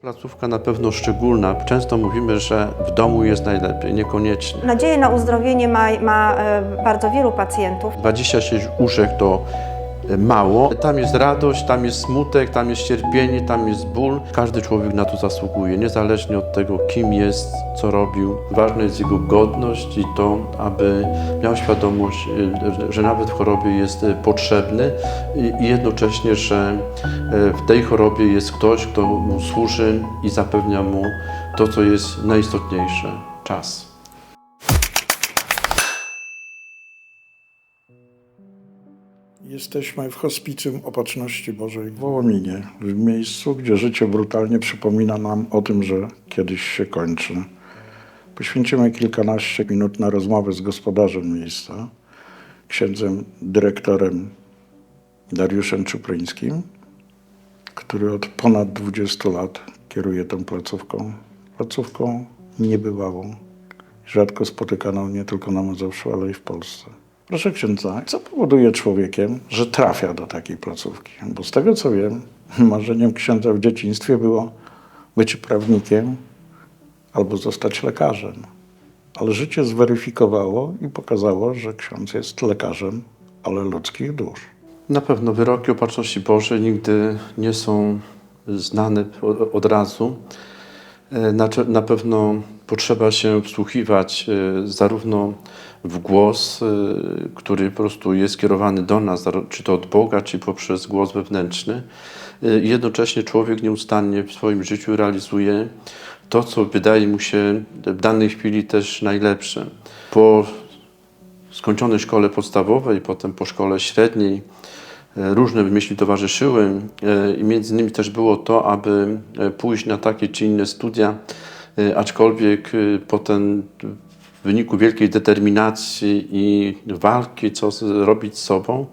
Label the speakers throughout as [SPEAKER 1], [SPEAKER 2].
[SPEAKER 1] Placówka na pewno szczególna. Często mówimy, że w domu jest najlepiej, niekoniecznie.
[SPEAKER 2] Nadzieję na uzdrowienie ma, ma e, bardzo wielu pacjentów.
[SPEAKER 1] 26 łóżek to mało. Tam jest radość, tam jest smutek, tam jest cierpienie, tam jest ból. Każdy człowiek na to zasługuje, niezależnie od tego, kim jest, co robił. Ważna jest jego godność i to, aby miał świadomość, y, że nawet w chorobie jest y, potrzebny i- jednocześnie, że y, w tej chorobie jest ktoś, kto mu służy i zapewnia mu to, co jest najistotniejsze czas.
[SPEAKER 3] Jesteśmy w hospicjum Opatrzności Bożej w Wołominie, w miejscu, gdzie życie brutalnie przypomina nam o tym, że kiedyś się kończy. Poświęcimy kilkanaście minut na rozmowę z gospodarzem miejsca, księdzem dyrektorem Dariuszem Czupryńskim, który od ponad 20 lat kieruje tą placówką. Placówką niebywałą, rzadko spotykaną nie tylko na Mazowszu, ale i w Polsce. Proszę księdza, co powoduje człowiekiem, że trafia do takiej placówki? Bo z tego co wiem, marzeniem księdza w dzieciństwie było być prawnikiem albo zostać lekarzem. Ale życie zweryfikowało i pokazało, że ksiądz jest lekarzem, ale ludzkich dusz.
[SPEAKER 1] Na pewno wyroki opatrzności Bożej nigdy nie są znane od razu. E, na pewno potrzeba się wsłuchiwać e, zarówno w głos, e, który po prostu jest skierowany do nas, czy to od Boga, czy poprzez głos wewnętrzny. E, i Jednocześnie człowiek nieustannie w swoim życiu realizuje to, co wydaje mu się w danej chwili też najlepsze. Po skończonej szkole podstawowej, potem po szkole średniej, e, różne myśli towarzyszyły i między innymi też było to, aby pójść na takie czy inne studia, aczkolwiek potem w wyniku wielkiej determinacji i walki, co z- robić z sobą,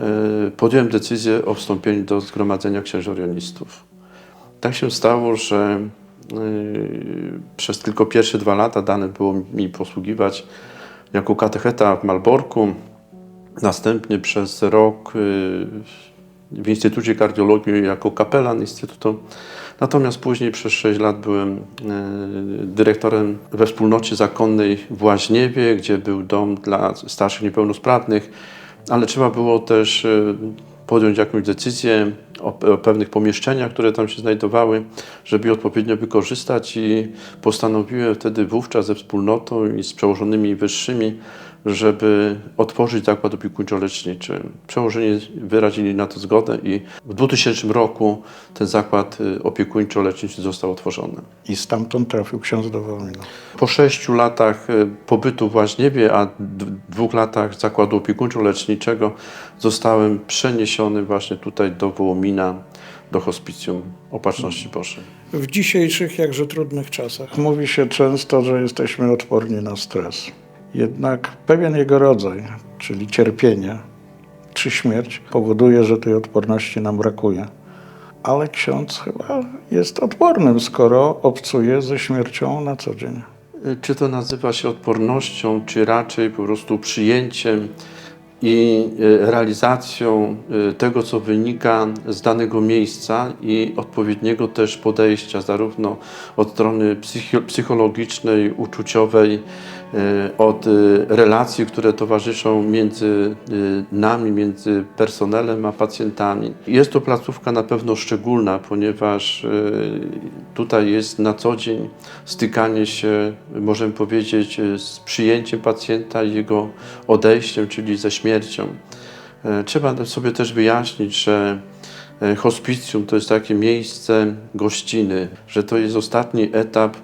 [SPEAKER 1] e, podjąłem decyzję o wstąpieniu do Zgromadzenia Księżorionistów. Tak się stało, że y, przez tylko pierwsze dwa lata dane było mi posługiwać jako katecheta w Malborku. Następnie przez rok y, w Instytucie Kardiologii jako kapelan Instytutu. Natomiast później przez 6 lat byłem y, dyrektorem we wspólnocie zakonnej w Łaźniewie, gdzie był dom dla starszych niepełnosprawnych, ale trzeba było też y, podjąć jakąś decyzję o, pewnych pomieszczeniach, które tam się znajdowały, żeby odpowiednio wykorzystać i postanowiłem wtedy wówczas ze wspólnotą i z przełożonymi wyższymi, żeby otworzyć zakład opiekuńczo-leczniczy. Przełożeni wyrazili na to zgodę i w 2000 roku ten zakład y, opiekuńczo-leczniczy został otworzony.
[SPEAKER 3] I stamtąd trafił ksiądz do Wołomina.
[SPEAKER 1] Po sześciu latach e, pobytu w Łaźniewie, a dwóch latach zakładu opiekuńczo-leczniczego zostałem przeniesiony właśnie tutaj do Wołomina, do hospicjum Opatrzności Bożej.
[SPEAKER 3] W dzisiejszych, jakże trudnych czasach mówi się często, że jesteśmy odporni na stres. Jednak pewien jego rodzaj, czyli cierpienie czy śmierć, powoduje, że tej odporności nam brakuje. Ale ksiądz chyba jest odpornym, skoro obcuje ze śmiercią na co dzień.
[SPEAKER 1] Czy to nazywa się odpornością, czy raczej po prostu przyjęciem i e, realizacją e, tego, co wynika z danego miejsca i odpowiedniego też podejścia, zarówno od strony psychologicznej, uczuciowej, od e, relacji, które towarzyszą między e, nami, między personelem a pacjentami. Jest to placówka na pewno szczególna, ponieważ tutaj jest na co dzień stykanie się, możemy powiedzieć, z przyjęciem pacjenta i jego odejściem, czyli ze śmiercią. Trzeba sobie też wyjaśnić, że hospicjum to jest takie miejsce gościny, że to jest ostatni etap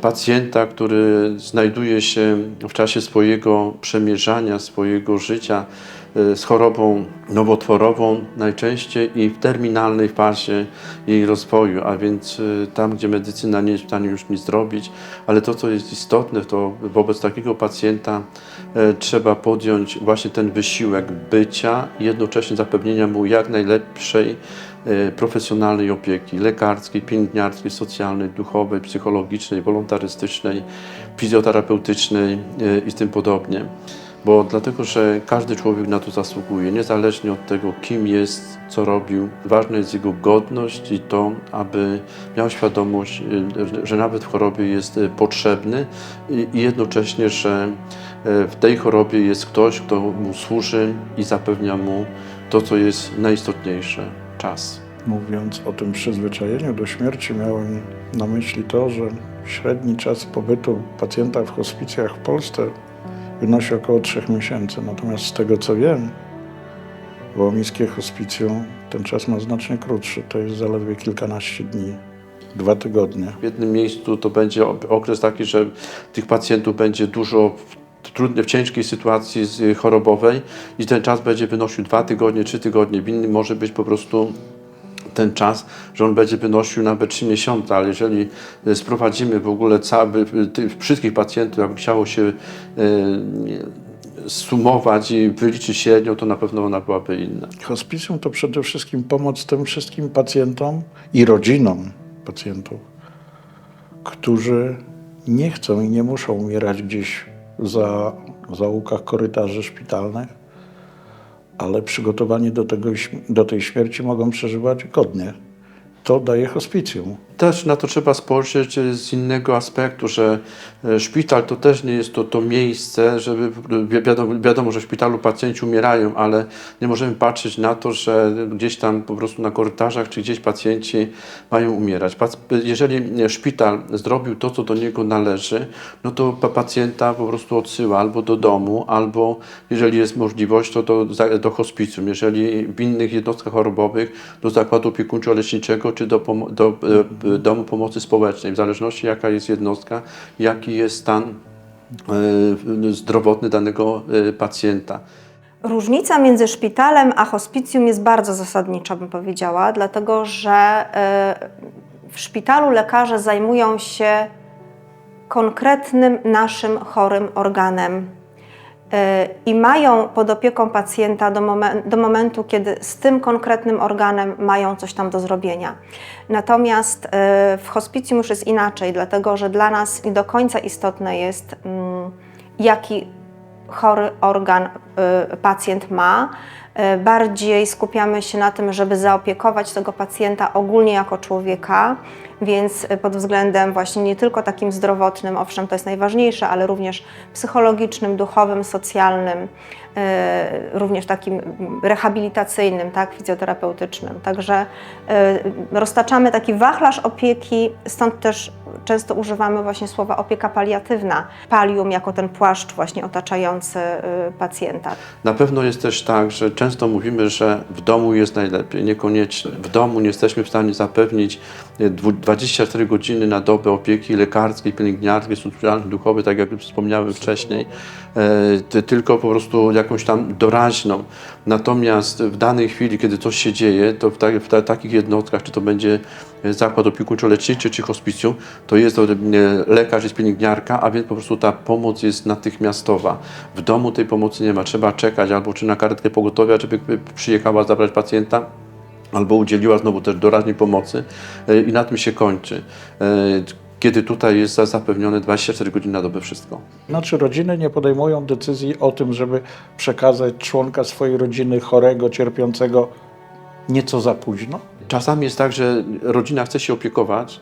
[SPEAKER 1] pacjenta, który znajduje się w czasie swojego przemierzania, swojego życia e, z chorobą nowotworową najczęściej i w terminalnej fazie jej rozwoju, a więc e, tam, gdzie medycyna nie jest w stanie już nic zrobić, ale to, co jest istotne, to wobec takiego pacjenta e, trzeba podjąć właśnie ten wysiłek bycia i jednocześnie zapewnienia mu jak najlepszej profesjonalnej opieki lekarskiej, pielęgniarskiej, socjalnej, duchowej, psychologicznej, wolontarystycznej, fizjoterapeutycznej i tym podobnie. Bo dlatego, że każdy człowiek na to zasługuje, niezależnie od tego, kim jest, co robił. Ważna jest jego godność i to, aby miał świadomość, y, że- nawet w chorobie jest y, potrzebny i i jednocześnie, że y, w tej chorobie jest ktoś, kto mu służy i zapewnia mu to, co jest najistotniejsze czas.
[SPEAKER 3] Mówiąc o tym przyzwyczajeniu do śmierci, miałem na myśli to, że średni czas pobytu pacjenta w hospicjach w Polsce wynosi około 3 miesięcy. Natomiast z tego co wiem, Wołomiskie hospicjum ten czas ma znacznie krótszy. To jest zaledwie kilkanaście dni, dwa tygodnie.
[SPEAKER 1] W jednym miejscu to będzie ok- okres taki, że tych pacjentów będzie dużo w, trudnej, w ciężkiej sytuacji z- chorobowej i ten czas będzie wynosił dwa tygodnie, trzy tygodnie. W innym może być po prostu ten czas, że on będzie wynosił nawet trzy miesiące, ale jeżeli e, sprowadzimy w ogóle cały, tych wszystkich pacjentów, jakby chciało się e, sumować i wyliczyć średnią, to na pewno ona byłaby inna.
[SPEAKER 3] Hospicjum to przede wszystkim pomoc tym wszystkim pacjentom i rodzinom pacjentów, którzy nie chcą i nie muszą umierać gdzieś za w zaułkach korytarzy szpitalnych, ale przygotowani do, tego, do tej śmierci mogą przeżywać godnie. To daje hospicjum.
[SPEAKER 1] Też na to trzeba spojrzeć e, z innego aspektu, że e, szpital to też nie jest to, to miejsce, żeby wi- wiadomo, wiadomo, że w szpitalu pacjenci umierają, ale nie możemy patrzeć na to, że gdzieś tam po prostu na korytarzach czy gdzieś pacjenci mają umierać. Jeżeli e, szpital zrobił to, co do niego należy, no to pa- pacjenta po prostu odsyła albo do domu, albo jeżeli jest możliwość, to do, do hospicjum. Jeżeli w innych jednostkach chorobowych, do zakładu opiekuńczo-leczniczego czy do, do e, domu pomocy społecznej, w zależności jaka jest jednostka, jaki jest stan e, zdrowotny danego e, pacjenta.
[SPEAKER 2] Różnica między szpitalem a hospicjum jest bardzo zasadnicza, bym powiedziała, dlatego że y, w szpitalu lekarze zajmują się konkretnym naszym chorym organem i mają pod opieką pacjenta do, momen- do momentu, kiedy z tym konkretnym organem mają coś tam do zrobienia. Natomiast y, w hospicjum już jest inaczej, dlatego że dla nas nie do końca istotne jest, mm, jaki chory organ y, pacjent ma. Y, Bardziej skupiamy się na tym, żeby zaopiekować tego pacjenta ogólnie jako człowieka, więc y, pod względem właśnie nie tylko takim zdrowotnym, owszem, to jest najważniejsze, ale również psychologicznym, duchowym, socjalnym, również takim rehabilitacyjnym, tak, fizjoterapeutycznym. Także y, roztaczamy taki wachlarz opieki, stąd też często używamy właśnie słowa opieka paliatywna, palium jako ten płaszcz właśnie otaczający y, pacjenta.
[SPEAKER 1] Na pewno jest też tak, że często mówimy, że w domu jest najlepiej. Niekoniecznie. W domu nie jesteśmy w stanie zapewnić e, dwu- 24 godziny na dobę opieki lekarskiej, pielęgniarskiej, socjalnej, duchowej, tak jak wspomniałem wcześniej, e, ty- tylko po prostu jakąś tam doraźną. Natomiast w danej chwili, kiedy coś się dzieje, to w, ta, w ta, takich jednostkach, czy to będzie e, zakład opiekuńczo-leczniczy, czy hospicjum, to jest e, lekarz, jest pielęgniarka, a więc po prostu ta pomoc jest natychmiastowa. W domu tej pomocy nie ma, trzeba czekać albo czy na karetkę pogotowia, żeby przyjechała zabrać pacjenta, albo udzieliła znowu też doraźnej pomocy e, i na tym się kończy. Kiedy tutaj jest za- zapewnione 24 godziny na dobę wszystko.
[SPEAKER 3] Znaczy rodziny nie podejmują decyzji o tym, żeby przekazać członka swojej rodziny chorego, cierpiącego nieco za późno.
[SPEAKER 1] Czasami jest tak, że rodzina chce się opiekować,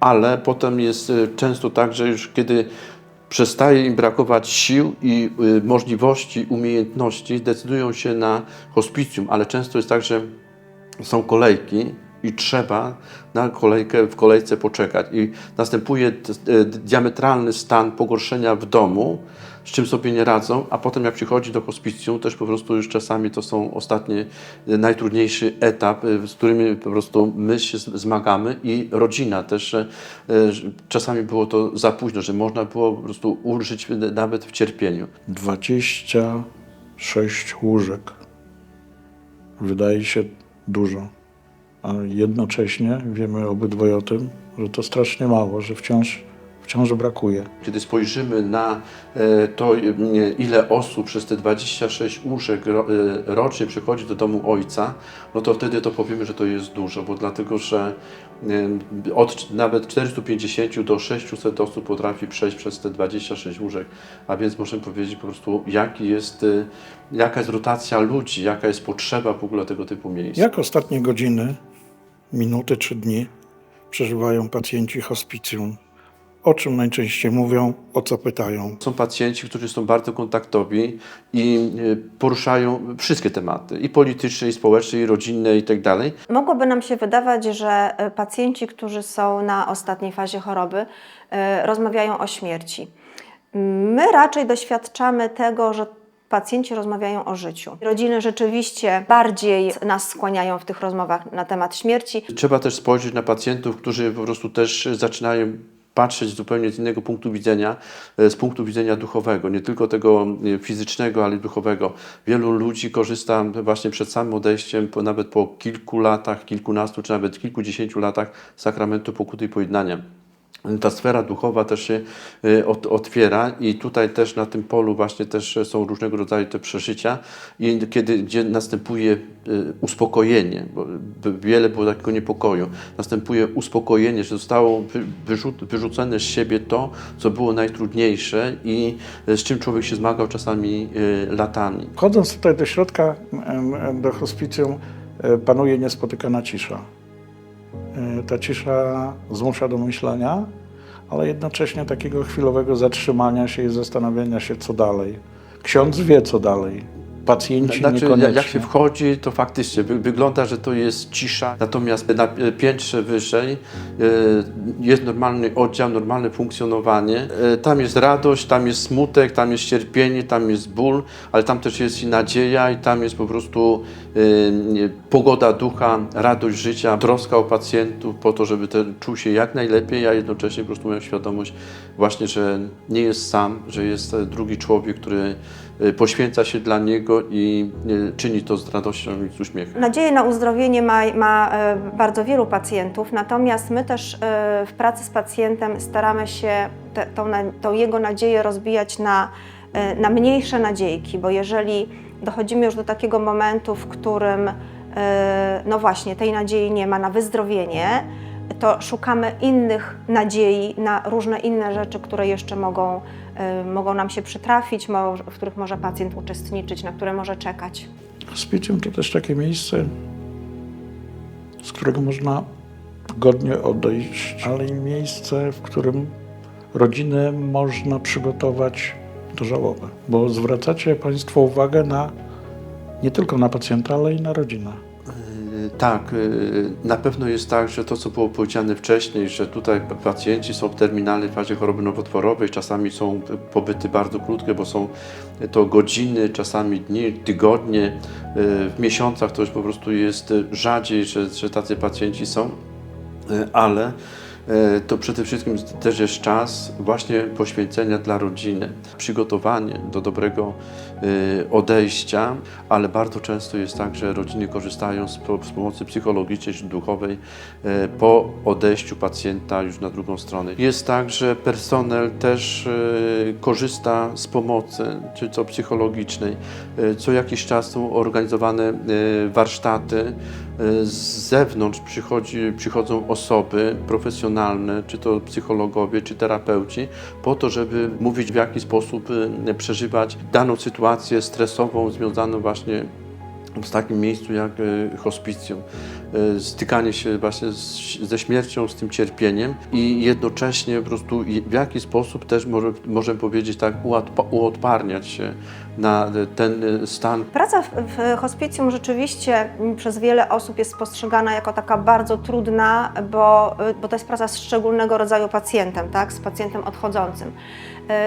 [SPEAKER 1] ale potem jest y, często tak, że już kiedy przestaje im brakować sił i y, możliwości, umiejętności, decydują się na hospicjum, ale często jest tak, że są kolejki i trzeba na kolejkę w kolejce poczekać i następuje e, diametralny stan pogorszenia w domu, z czym sobie nie radzą, a potem jak przychodzi do hospicjum, też po prostu już czasami to są ostatnie, e, najtrudniejszy etap, e, z którymi po prostu my się zmagamy i rodzina też, czasami było to za późno, że można było po prostu ulżyć nawet w cierpieniu.
[SPEAKER 3] 26 łóżek. Wydaje się dużo, a jednocześnie wiemy obydwoje o tym, że to strasznie mało, że wciąż wciąż brakuje.
[SPEAKER 1] Kiedy spojrzymy na e, to, e, ile osób przez te 26 łóżek e, rocznie przychodzi do domu ojca, no to wtedy to powiemy, że to jest dużo, bo dlatego, że od nawet 450 do 600 osób potrafi przejść przez te 26 łóżek, a więc możemy powiedzieć po prostu, jaki jest, jaka jest rotacja ludzi, jaka jest potrzeba w ogóle tego typu miejsc.
[SPEAKER 3] Jak ostatnie godziny, minuty czy dni przeżywają pacjenci hospicjum? O czym najczęściej mówią, o co pytają?
[SPEAKER 1] Są pacjenci, którzy są bardzo kontaktowi i e, poruszają wszystkie tematy, i polityczne, i społeczne, i rodzinne, i tak dalej.
[SPEAKER 2] Mogłoby nam się wydawać, że e, pacjenci, którzy są na ostatniej fazie choroby, e, rozmawiają o śmierci. My raczej doświadczamy tego, że pacjenci rozmawiają o życiu. Rodziny rzeczywiście bardziej nas skłaniają w tych rozmowach na temat śmierci.
[SPEAKER 1] Trzeba też spojrzeć na pacjentów, którzy po prostu też zaczynają patrzeć zupełnie z innego punktu widzenia, e, z punktu widzenia duchowego, nie tylko tego e, fizycznego, ale duchowego. Wielu ludzi korzysta właśnie przed samym odejściem, nawet po kilku latach, kilkunastu czy nawet kilkudziesięciu latach sakramentu pokuty i pojednania. Ta sfera duchowa też się e, ot, otwiera i tutaj też na tym polu właśnie też są różnego rodzaju te przeżycia i kiedy gdzie następuje e, uspokojenie, bo wiele było takiego niepokoju, następuje uspokojenie, że zostało wy- wyrzuc, wyrzucone z siebie to, co było najtrudniejsze i e, z czym człowiek się zmagał czasami latami.
[SPEAKER 3] Wchodząc tutaj do środka, do hospicjum, panuje niespotykana cisza. Ta cisza zmusza do myślenia, ale jednocześnie takiego chwilowego zatrzymania się i zastanawiania się, co dalej. Ksiądz wie, co dalej. Pacjenci
[SPEAKER 1] Znaczy,
[SPEAKER 3] niekoniecznie.
[SPEAKER 1] jak się wchodzi, to faktycznie wy, wygląda, że to jest cisza, natomiast na piętrze wyżej e, jest normalny oddział, normalne funkcjonowanie. E, tam jest radość, tam jest smutek, tam jest cierpienie, tam jest ból, ale tam też jest i nadzieja i tam jest po prostu e, pogoda ducha, radość życia, troska o pacjentów po to, żeby ten czuł się jak najlepiej, a jednocześnie po prostu miał świadomość właśnie, że nie jest sam, że jest drugi człowiek, który poświęca się dla niego i e, czyni to z radością i z uśmiechem.
[SPEAKER 2] Nadzieję na uzdrowienie ma, ma e, bardzo wielu pacjentów, natomiast my też e, w pracy z pacjentem staramy się te, tą, tą jego nadzieję rozbijać na, e, na mniejsze nadziejki, bo jeżeli dochodzimy już do takiego momentu, w którym no właśnie tej nadziei nie ma na wyzdrowienie, to szukamy innych nadziei na różne inne rzeczy, które jeszcze mogą, e, mogą nam się przytrafić, w których może pacjent uczestniczyć, na które może czekać.
[SPEAKER 3] Hospicjum to też takie miejsce, z którego można godnie odejść, ale i miejsce, w którym rodzinę można przygotować do żałoby. Bo zwracacie Państwo uwagę na nie tylko na pacjenta, ale i na rodzinę.
[SPEAKER 1] Tak, e, na pewno jest tak, że to, co było powiedziane wcześniej, że tutaj pacjenci są w terminalnej fazie choroby nowotworowej, czasami są pobyty bardzo krótkie, bo są to godziny, czasami dni, tygodnie, e, w miesiącach to już po prostu jest rzadziej, że, że tacy pacjenci są, E, ale to przede wszystkim też jest czas właśnie poświęcenia dla rodziny, przygotowanie do dobrego e, odejścia, ale bardzo często jest tak, że rodziny korzystają z, po- z pomocy psychologicznej czy duchowej e, po odejściu pacjenta już na drugą stronę. Jest tak, że personel też e, korzysta z pomocy, czy to psychologicznej. E, Co jakiś czas są organizowane e, warsztaty, z zewnątrz przychodzi, przychodzą osoby profesjonalne, czy to psychologowie, czy terapeuci, po to, żeby mówić w jaki sposób y, przeżywać daną sytuację stresową związaną właśnie w takim miejscu jak y, hospicjum. Y, Stykanie się właśnie z, ze śmiercią, z tym cierpieniem i jednocześnie po prostu w jaki sposób też może, możemy powiedzieć tak uodpa- uodparniać się na y, ten y, stan
[SPEAKER 2] Praca w, w hospicjum rzeczywiście przez wiele osób jest postrzegana jako taka bardzo trudna, bo, y, bo to jest praca z szczególnego rodzaju pacjentem, tak? z pacjentem odchodzącym.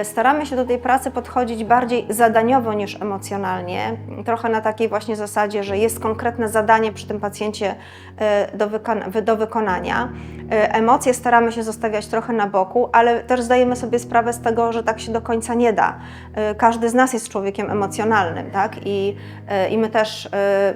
[SPEAKER 2] Staramy się do tej pracy podchodzić bardziej zadaniowo niż emocjonalnie, trochę na takiej właśnie zasadzie, że jest konkretne zadanie przy tym pacjencie do, wykon- do wykonania. Emocje staramy się zostawiać trochę na boku, ale też zdajemy sobie sprawę z tego, że tak się do końca nie da. Każdy z nas jest człowiekiem emocjonalnym, tak? I, e, i my też e,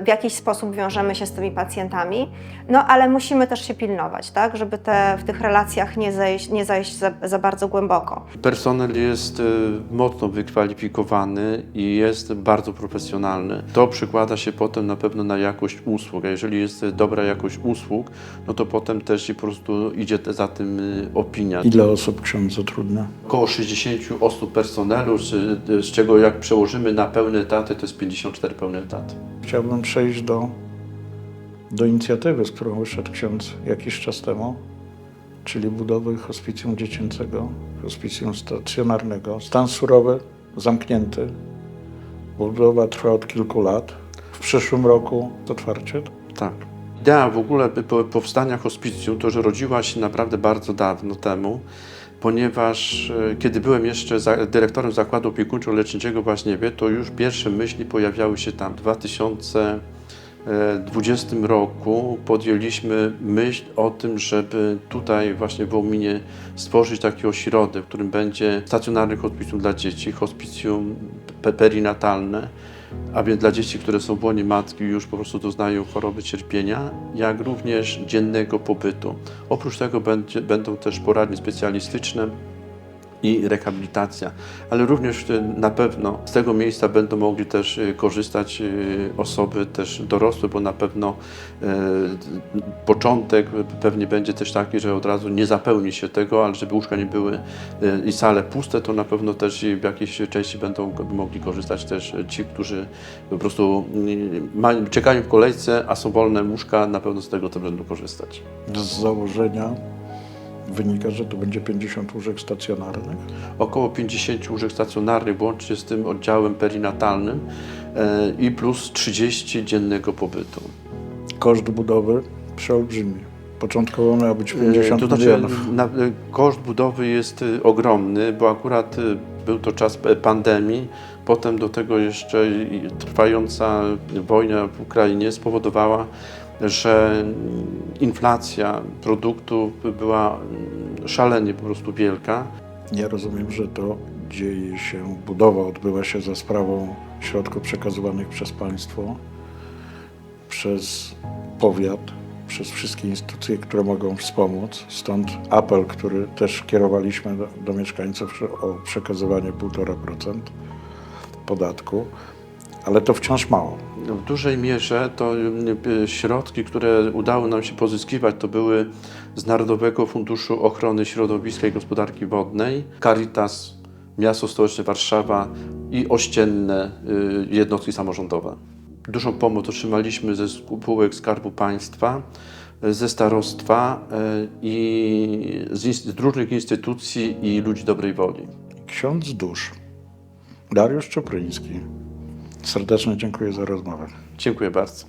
[SPEAKER 2] w jakiś sposób wiążemy się z tymi pacjentami, no ale musimy też się pilnować, tak? Żeby te, w tych relacjach nie zejść, nie zajść za, za bardzo głęboko.
[SPEAKER 1] Personel jest y, mocno wykwalifikowany i jest bardzo profesjonalny. To przekłada się potem na pewno na jakość usług. A jeżeli jest dobra jakość usług, no to potem też i po prostu idzie za tym opinia.
[SPEAKER 3] Ile osób ksiądz zatrudnia?
[SPEAKER 1] Około 60 osób personelu, z, z czego jak przełożymy na pełne etaty, to jest 54 pełne etaty.
[SPEAKER 3] Chciałbym przejść do, do inicjatywy, z którą wyszedł ksiądz jakiś czas temu, czyli budowy hospicjum dziecięcego, hospicjum stacjonarnego. Stan surowy, zamknięty. Budowa trwa od kilku lat. W przyszłym roku otwarcie.
[SPEAKER 1] Tak. Idea w ogóle po- powstania hospicjum to, że rodziła się naprawdę bardzo dawno temu, ponieważ e, kiedy byłem jeszcze dyrektorem zakładu opiekuńczo-leczniczego w Waźniewie, to już pierwsze myśli pojawiały się tam. W 2020 roku podjęliśmy myśl o tym, żeby tutaj właśnie w Wołominie stworzyć taki ośrodek, w którym będzie stacjonarny hospicjum dla dzieci, hospicjum pe- perinatalne, a więc dla dzieci, które są w łonie matki już po prostu doznają choroby cierpienia, jak również dziennego pobytu. Oprócz tego będzie, będą też poradnie specjalistyczne i rehabilitacja, ale również na pewno z tego miejsca będą mogli też e, korzystać e, osoby też dorosłe, bo na pewno e, początek pewnie będzie też taki, że od razu nie zapełni się tego, ale żeby łóżka nie były i sale puste, to na pewno też w jakiejś części będą mogli korzystać też ci, którzy po prostu mają, czekają w kolejce, a są wolne łóżka, na pewno z tego to będą korzystać.
[SPEAKER 3] Z założenia wynika, że to będzie 50 łóżek stacjonarnych.
[SPEAKER 1] około 50 łóżek stacjonarnych, łącznie z tym oddziałem perinatalnym e, i plus 30 dziennego pobytu.
[SPEAKER 3] Koszt budowy przeolbrzymi. Początkowo miało być 50
[SPEAKER 1] E, To znaczy, na, e, koszt budowy jest ogromny, bo akurat był to czas pandemii, potem do tego jeszcze trwająca wojna w Ukrainie spowodowała, że inflacja produktów była mm, szalenie po prostu wielka.
[SPEAKER 3] Ja rozumiem, że to dzieje się, budowa odbyła się za sprawą środków przekazywanych przez państwo, przez powiat, przez wszystkie instytucje, które mogą wspomóc. Stąd apel, który też kierowaliśmy do, do mieszkańców o przekazywanie 1,5% podatku, ale to wciąż mało.
[SPEAKER 1] W dużej mierze to y, środki, które udało nam się pozyskiwać, to były z Narodowego Funduszu Ochrony Środowiska i Gospodarki Wodnej, Caritas, Miasto Stołeczne Warszawa i ościenne y, jednostki samorządowe. Dużą pomoc otrzymaliśmy ze spółek Skarbu Państwa, ze starostwa y, i z, różnych instytucji i ludzi dobrej woli.
[SPEAKER 3] Ksiądz dusz, Dariusz Czupryński. Serdecznie dziękuję za rozmowę.
[SPEAKER 1] Dziękuję bardzo.